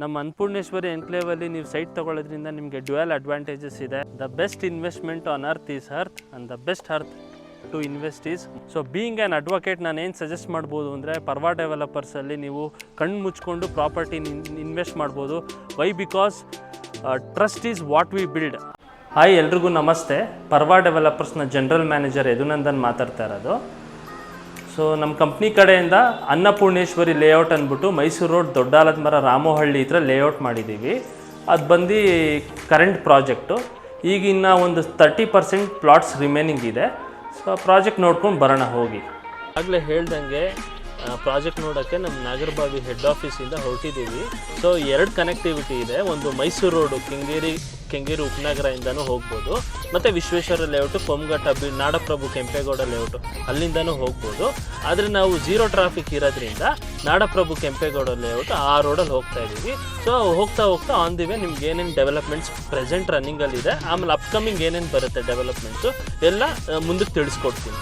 ನಮ್ಮ ಅನ್ನಪೂರ್ಣೇಶ್ವರಿ ಎನ್ಕ್ಲೇವಲ್ಲಿ ನೀವು ಸೈಟ್ ತಗೊಳ್ಳೋದ್ರಿಂದ ನಿಮಗೆ ಡ್ಯುಯಲ್ ಅಡ್ವಾಂಟೇಜಸ್ ಇದೆ. The best investment on earth is earth and the best earth to invest is so being an advocate ನಾನು ಏನು ಸಜೆಸ್ಟ್ ಮಾಡ್ಬೋದು ಅಂದರೆ ಪರ್ವಾ ಡೆವಲಪರ್ಸಲ್ಲಿ ನೀವು ಕಣ್ಣು ಮುಚ್ಕೊಂಡು ಪ್ರಾಪರ್ಟಿ ಇನ್ವೆಸ್ಟ್ ಮಾಡ್ಬೋದು. Why because trust is what we build hi ಎಲ್ರಿಗೂ ನಮಸ್ತೆ. ಪರ್ವಾ ಡೆವಲಪರ್ಸ್ನ ಜನರಲ್ ಮ್ಯಾನೇಜರ್ ಯದುನಂದನ್ ಮಾತಾಡ್ತಾ ಇರೋದು. ಸೊ ನಮ್ಮ ಕಂಪ್ನಿ ಕಡೆಯಿಂದ ಅನ್ನಪೂರ್ಣೇಶ್ವರಿ ಲೇಔಟ್ ಅಂದ್ಬಿಟ್ಟು ಮೈಸೂರು ರೋಡ್ ದೊಡ್ಡಾಲದ ಮರ ರಾಮೋಹಳ್ಳಿ ಹತ್ರ ಲೇಔಟ್ ಮಾಡಿದ್ದೀವಿ ಅದು ಬಂದು ಕರೆಂಟ್ ಪ್ರಾಜೆಕ್ಟು ಈಗ ಇನ್ನು ಒಂದು ತರ್ಟಿ ಪರ್ಸೆಂಟ್ ಪ್ಲಾಟ್ಸ್ ರಿಮೈನಿಂಗ್ ಇದೆ. ಸೊ ಪ್ರಾಜೆಕ್ಟ್ ನೋಡ್ಕೊಂಡು ಬರೋಣ ಹೋಗಿ. ಆಗಲೇ ಹೇಳ್ದಂಗೆ ಪ್ರಾಜೆಕ್ಟ್ ನೋಡೋಕ್ಕೆ ನಮ್ಮ ನಾಗರಬಾವಿ ಹೆಡ್ ಆಫೀಸಿಂದ ಹೊರಟಿದ್ದೀವಿ ಸೊ ಎರಡು ಕನೆಕ್ಟಿವಿಟಿ ಇದೆ. ಒಂದು ಮೈಸೂರು ರೋಡು ಕೆಂಗೇರಿ ಕೆಂಗೇರಿ ಉಪನಗರದಿಂದನೂ ಹೋಗ್ಬೋದು. ಮತ್ತು ವಿಶ್ವೇಶ್ವರ ಲೇಔಟು ಕೊಮ್ಘಟ್ಟ ಬಿ, ನಾಡಪ್ರಭು, ಕೆಂಪೇಗೌಡ ಲೇಔಟು ಅಲ್ಲಿಂದನೂ ಹೋಗ್ಬೋದು. ಆದರೆ ನಾವು ಜೀರೋ ಟ್ರಾಫಿಕ್ ಇರೋದ್ರಿಂದ ನಾಡಪ್ರಭು, ಕೆಂಪೇಗೌಡ ಲೇಔಟ್ ಆ ರೋಡಲ್ಲಿ ಹೋಗ್ತಾ ಇದ್ದೀವಿ. ಸೊ ಹೋಗ್ತಾ ಹೋಗ್ತಾ ಆನ್ ದಿ ವೇ ನಿಮ್ಗೆ ಏನೇನು ಡೆವಲಪ್ಮೆಂಟ್ಸ್ ಪ್ರೆಸೆಂಟ್ ರನ್ನಿಂಗಲ್ಲಿದೆ ಆಮೇಲೆ ಅಪ್ಕಮಿಂಗ್ ಏನೇನು ಬರುತ್ತೆ ಡೆವಲಪ್ಮೆಂಟ್ಸು ಎಲ್ಲ ಮುಂದಕ್ಕೆ ತಿಳಿಸ್ಕೊಡ್ತೀನಿ.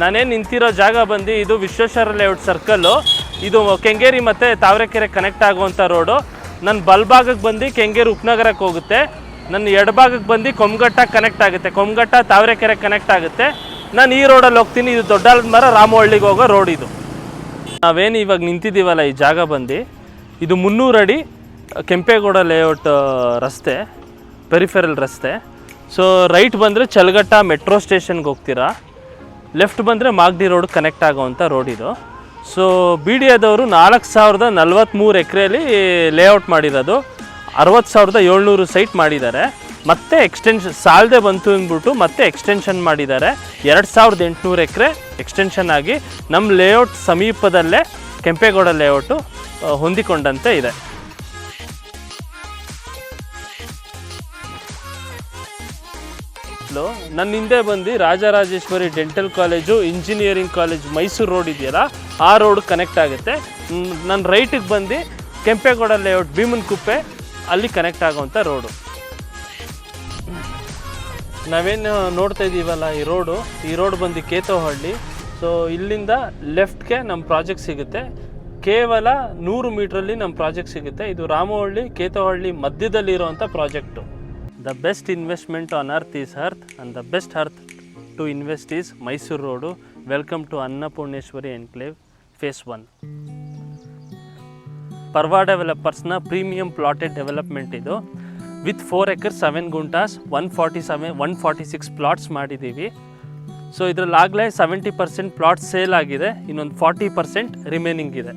ನಾನೇನು ನಿಂತಿರೋ ಜಾಗ ಬಂದು ಇದು ವಿಶ್ವೇಶ್ವರ ಲೇಔಟ್ ಸರ್ಕಲ್ಲು ಇದು ಕೆಂಗೇರಿ ಮತ್ತು ತಾವರೆಕೆರೆ ಕನೆಕ್ಟ್ ಆಗುವಂಥ ರೋಡು ನನ್ನ ಬಲ್ಭಾಗಕ್ಕೆ ಬಂದು ಕೆಂಗೇರಿ ಉಪನಗರಕ್ಕೆ ಹೋಗುತ್ತೆ. ನನ್ನ ಎಡಭಾಗಕ್ಕೆ ಬಂದು ಕೊಮ್ಗಟ್ಟ ಕನೆಕ್ಟ್ ಆಗುತ್ತೆ. ಕೊಮ್ಗಟ್ಟ ತಾವರೆಕೆರೆ ಕನೆಕ್ಟ್ ಆಗುತ್ತೆ. ನಾನು ಈ ರೋಡಲ್ಲಿ ಹೋಗ್ತೀನಿ. ಇದು ದೊಡ್ಡ ಮರ ರಾಮವಳ್ಳಿಗೆ ಹೋಗೋ ರೋಡ್ ಇದು. ನಾವೇನು ಇವಾಗ ನಿಂತಿದ್ದೀವಲ್ಲ ಈ ಜಾಗ ಬಂದು? ಇದು ಮುನ್ನೂರು ಅಡಿ ಕೆಂಪೇಗೌಡ ಲೇಔಟ್ ರಸ್ತೆ ಪೆರಿಫೆರಲ್ ರಸ್ತೆ. ಸೊ ರೈಟ್ ಬಂದರೆ ಚಲಗಟ್ಟ ಮೆಟ್ರೋ ಸ್ಟೇಷನ್ಗೆ ಹೋಗ್ತೀರಾ? ಲೆಫ್ಟ್ ಬಂದರೆ ಮಾಗ್ಡಿ ರೋಡ್ ಕನೆಕ್ಟ್ ಆಗೋವಂಥ ರೋಡ್ ಇದು. ಸೊ ಬಿ ಡಿ ಎದವರು ನಾಲ್ಕು ಸಾವಿರದ ನಲ್ವತ್ತ್ಮೂರು ಎಕರೆಯಲ್ಲಿ ಲೇಔಟ್ ಮಾಡಿರೋದು. ಅರವತ್ತು ಸಾವಿರದ ಏಳ್ನೂರು ಸೈಟ್ ಮಾಡಿದ್ದಾರೆ. ಮತ್ತೆ ಎಕ್ಸ್ಟೆನ್ಷನ್ ಸಾಲದೆ ಬಂತು ಅಂದ್ಬಿಟ್ಟು ಮತ್ತೆ ಎಕ್ಸ್ಟೆನ್ಷನ್ ಮಾಡಿದ್ದಾರೆ. ಎರಡು ಸಾವಿರದ ಎಂಟುನೂರು ಎಕರೆ ಎಕ್ಸ್ಟೆನ್ಷನ್ ಆಗಿ ನಮ್ಮ ಲೇಔಟ್ ಸಮೀಪದಲ್ಲೇ ಕೆಂಪೇಗೌಡ ಲೇಔಟು ಹೊಂದಿಕೊಂಡಂತೆ ಇದೆ. ಹಲೋ ನನ್ನ ಹಿಂದೆ ಬಂದು Rajarajeshwari dental college, engineering college Mysuru road ಇದೆಯಲ್ಲ, ಆ ರೋಡ್ ಕನೆಕ್ಟ್ ಆಗುತ್ತೆ. ನನ್ನ ರೈಟಿಗೆ ಬಂದು ಕೆಂಪೇಗೌಡ ಲೇಔಟ್ ಭೀಮನ್ ಕುಪ್ಪೆ, ಅಲ್ಲಿ ಕನೆಕ್ಟ್ ಆಗೋವಂಥ ರೋಡು. ನಾವೇನು ನೋಡ್ತಾ ಇದ್ದೀವಲ್ಲ ಈ ರೋಡು, ಈ ರೋಡ್ ಬಂದು ಕೇತೋಹಳ್ಳಿ. ಸೊ ಇಲ್ಲಿಂದ ಲೆಫ್ಟ್ಗೆ ನಮ್ಮ ಪ್ರಾಜೆಕ್ಟ್ ಸಿಗುತ್ತೆ. ಕೇವಲ ನೂರು ಮೀಟ್ರಲ್ಲಿ ನಮ್ಮ ಪ್ರಾಜೆಕ್ಟ್ ಸಿಗುತ್ತೆ. ಇದು Ramahalli, ಕೇತೋಹಳ್ಳಿ ಮಧ್ಯದಲ್ಲಿರುವಂಥ project the best investment on earth is earth and the best earth to invest is Mysuru road welcome to Annapoorneshwari enclave phase one Parva ಡೆವಲಪರ್ಸ್ನ premium plotted development ಇದು. With four acres seven guntas one forty seven one forty six plots ಮಾಡಿದ್ದೀವಿ so ಇದರಲ್ಲಾಗಲೇ seventy percent plot sale ಆಗಿದೆ. ಇನ್ನೊಂದು forty percent remaining ಇದೆ.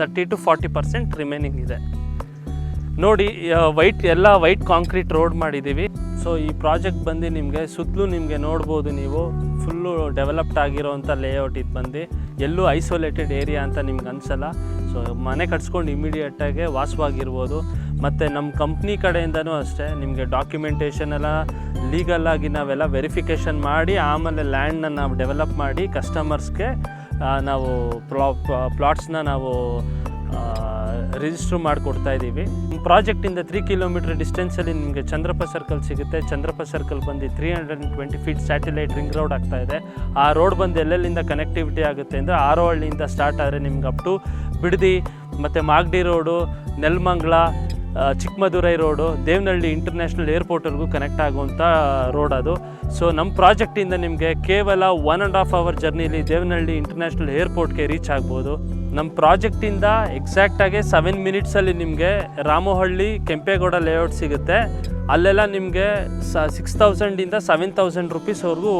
Thirty to forty percent remaining ಇದೆ. ನೋಡಿ white ಎಲ್ಲ white concrete road ಮಾಡಿದ್ದೀವಿ. ಸೊ ಈ ಪ್ರಾಜೆಕ್ಟ್ ಬಂದು ನಿಮಗೆ, ಸುತ್ತಲೂ ನಿಮಗೆ ನೋಡ್ಬೋದು ನೀವು. ಫುಲ್ಲು ಡೆವಲಪ್ಡ್ ಆಗಿರೋವಂಥ ಲೇಔಟ್ ಇದು ಬಂದು, ಎಲ್ಲೂ ಐಸೋಲೇಟೆಡ್ ಏರಿಯಾ ಅಂತ ನಿಮ್ಗೆ ಅನಿಸಲ್ಲ. ಸೊ ಮನೆ ಕಟ್ಸ್ಕೊಂಡು ಇಮಿಡಿಯೇಟಾಗೆ ವಾಸವಾಗಿರ್ಬೋದು. ಮತ್ತು ನಮ್ಮ ಕಂಪ್ನಿ ಕಡೆಯಿಂದನೂ ಅಷ್ಟೇ, ನಿಮಗೆ ಡಾಕ್ಯುಮೆಂಟೇಷನ್ ಎಲ್ಲ ಲೀಗಲ್ ಆಗಿ ನಾವೆಲ್ಲ ವೆರಿಫಿಕೇಷನ್ ಮಾಡಿ, ಆಮೇಲೆ ಲ್ಯಾಂಡನ್ನ ನಾವು ಡೆವಲಪ್ ಮಾಡಿ ಕಸ್ಟಮರ್ಸ್ಗೆ ನಾವು ಪ್ಲಾ ಪ್ಲಾಟ್ಸ್ನ ನಾವು ರಿಜಿಸ್ಟ್ರ್ ಮಾಡಿಕೊಡ್ತಾ ಇದ್ದೀವಿ ಪ್ರಾಜೆಕ್ಟಿಂದ ತ್ರೀ ಕಿಲೋಮೀಟರ್ ಡಿಸ್ಟೆನ್ಸಲ್ಲಿ ನಿಮಗೆ ಚಂದ್ರಪ್ಪ ಸರ್ಕಲ್ ಸಿಗುತ್ತೆ. ಚಂದ್ರಪ್ಪ ಸರ್ಕಲ್ ಬಂದು three hundred and twenty feet satellite ring road ಆಗ್ತಾ ಇದೆ. ಆ ರೋಡ್ ಬಂದು ಎಲ್ಲೆಲ್ಲಿಂದ ಕನೆಕ್ಟಿವಿಟಿ ಆಗುತ್ತೆ ಅಂದರೆ ಆರೋಹಳ್ಳಿಯಿಂದ ಸ್ಟಾರ್ಟ್ ಆದರೆ ನಿಮ್ಗೆ ಅಪ್ ಟು ಬಿಡದಿ, ಮತ್ತು Magadi road Nelamangala Chikkamadurai road, Devanahalli international ಏರ್ಪೋರ್ಟ್ವರೆಗೂ connect ಆಗುವಂಥ ರೋಡ್ ಅದು. ಸೊ ನಮ್ಮ ಪ್ರಾಜೆಕ್ಟಿಂದ ನಿಮಗೆ ಕೇವಲ ಒನ್ ಆ್ಯಂಡ್ ಹಾಫ್ ಅವರ್ ಜರ್ನಿಲಿ ದೇವನಹಳ್ಳಿ ಇಂಟರ್ನ್ಯಾಷನಲ್ ಏರ್ಪೋರ್ಟ್ಗೆ ರೀಚ್ ಆಗ್ಬೋದು. ನಮ್ಮ ಪ್ರಾಜೆಕ್ಟಿಂದ ಎಕ್ಸಾಕ್ಟಾಗಿ ಸೆವೆನ್ ಮಿನಿಟ್ಸಲ್ಲಿ ನಿಮಗೆ ರಾಮೋಹಳ್ಳಿ, ಕೆಂಪೇಗೌಡ ಲೇಔಟ್ ಸಿಗುತ್ತೆ. ಅಲ್ಲೆಲ್ಲ ನಿಮಗೆ ಸ ಸಿಕ್ಸ್ ತೌಸಂಡಿಂದ ಸೆವೆನ್ ತೌಸಂಡ್ ರುಪೀಸ್ವರೆಗೂ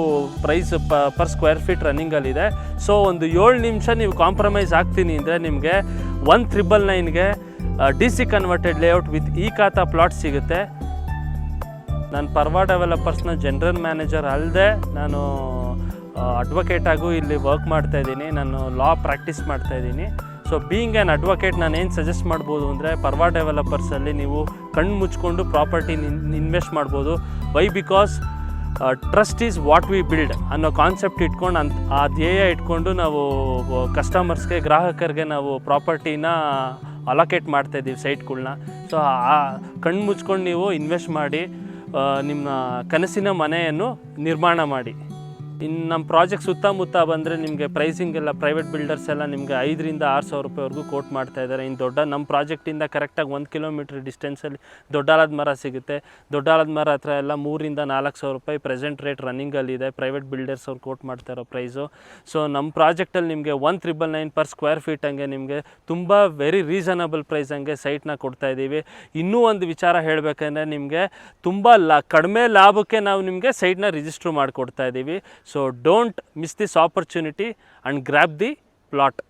ಪ್ರೈಸ್ ಪ ಪರ್ ಸ್ಕ್ವೇರ್ ಫೀಟ್ ರನ್ನಿಂಗಲ್ಲಿದೆ ಸೊ ಒಂದು ಏಳು ನಿಮಿಷ ನೀವು ಕಾಂಪ್ರಮೈಸ್ ಆಗ್ತೀನಿ ಅಂದರೆ ನಿಮಗೆ one triple ನೈನ್ಗೆ D C converted layout with ಈ ಪ್ಲಾಟ್ ಸಿಗುತ್ತೆ. ನಾನು ಪರ್ವಾ ಡೆವಲಪರ್ಸ್ನ ಜನರಲ್ ಮ್ಯಾನೇಜರ್ ಅಲ್ಲದೆ ನಾನು ಅಡ್ವೊಕೇಟಾಗೂ ಇಲ್ಲಿ ವರ್ಕ್ ಮಾಡ್ತಾ ಇದ್ದೀನಿ. ನಾನು ಲಾ ಪ್ರಾಕ್ಟೀಸ್ ಮಾಡ್ತಾ ಇದ್ದೀನಿ. ಸೊ ಬೀಯಿಂಗ್ ಆ್ಯನ್ ಅಡ್ವೊಕೇಟ್ ನಾನು ಏನು ಸಜೆಸ್ಟ್ ಮಾಡ್ಬೋದು ಅಂದರೆ ಪರ್ವಾ ಡೆವಲಪರ್ಸಲ್ಲಿ ನೀವು ಕಣ್ಣು ಮುಚ್ಕೊಂಡು ಪ್ರಾಪರ್ಟಿನ ಇನ್ವೆಸ್ಟ್ ಮಾಡ್ಬೋದು. Why because trust is what we build ಅನ್ನೋ ಕಾನ್ಸೆಪ್ಟ್ ಇಟ್ಕೊಂಡು ಅಂತ, ಆ ಧ್ಯೇಯ ಇಟ್ಕೊಂಡು ನಾವು ಕಸ್ಟಮರ್ಸ್ಗೆ ಗ್ರಾಹಕರಿಗೆ ನಾವು ಪ್ರಾಪರ್ಟಿನ ಅಲೋಕೇಟ್ ಮಾಡ್ತಾ ಇದ್ದೀವಿ ಸೈಟ್ಗಳ್ನ. ಸೊ ಆ ಕಣ್ಣು ಮುಚ್ಕೊಂಡು ನೀವು ಇನ್ವೆಸ್ಟ್ ಮಾಡಿ ನಿಮ್ಮ ಕನಸಿನ ಮನೆಯನ್ನು ನಿರ್ಮಾಣ ಮಾಡಿ. ಇನ್ನು ನಮ್ಮ ಪ್ರಾಜೆಕ್ಟ್ ಸುತ್ತಮುತ್ತ ಬಂದರೆ ನಿಮಗೆ ಪ್ರೈಸಿಂಗ್ ಎಲ್ಲ ಪ್ರೈವೇಟ್ ಬಿಲ್ಡರ್ಸ್ ಎಲ್ಲ ನಿಮಗೆ ಐದರಿಂದ ಆರು ಸಾವಿರ ರೂಪಾಯಿವರೆಗೂ ಕೋಟ್ ಮಾಡ್ತಾ ಇದ್ದಾರೆ. ಇನ್ನು ದೊಡ್ಡ ನಮ್ಮ ಪ್ರಾಜೆಕ್ಟಿಂದ ಕರೆಕ್ಟಾಗಿ ಒಂದು ಕಿಲೋಮೀಟ್ರ್ ಡಿಸ್ಟೆನ್ಸಲ್ಲಿ ದೊಡ್ಡಾಲದ ಮರ ಸಿಗುತ್ತೆ. ದೊಡ್ಡಾಲದ ಮರ ಹತ್ರ ಎಲ್ಲ ಮೂರಿಂದ ನಾಲ್ಕು ಸಾವಿರ ರೂಪಾಯಿ ಪ್ರೆಸೆಂಟ್ ರೇಟ್ ರನ್ನಿಂಗಲ್ಲಿದೆ ಪ್ರೈವೇಟ್ ಬಿಲ್ಡರ್ಸ್ ಅವ್ರು ಕೋಟ್ ಮಾಡ್ತಾ ಇರೋ ಪ್ರೈಸು ಸೊ ನಮ್ಮ ಪ್ರಾಜೆಕ್ಟಲ್ಲಿ ನಿಮಗೆ one triple nine per square feet ಹಂಗೆ ನಿಮಗೆ ತುಂಬ ವೆರಿ ರೀಸನಬಲ್ ಪ್ರೈಸ್ ಹಂಗೆ ಸೈಟ್ನ ಕೊಡ್ತಾ ಇದ್ದೀವಿ. ಇನ್ನೂ ಒಂದು ವಿಚಾರ ಹೇಳಬೇಕಂದ್ರೆ ನಿಮಗೆ ತುಂಬ ಲಾ, ಕಡಿಮೆ ಲಾಭಕ್ಕೆ ನಾವು ನಿಮಗೆ ಸೈಟ್ನ ರಿಜಿಸ್ಟ್ರ್ ಮಾಡಿಕೊಡ್ತಾ ಇದ್ದೀವಿ. So, do not miss this opportunity and grab the plot.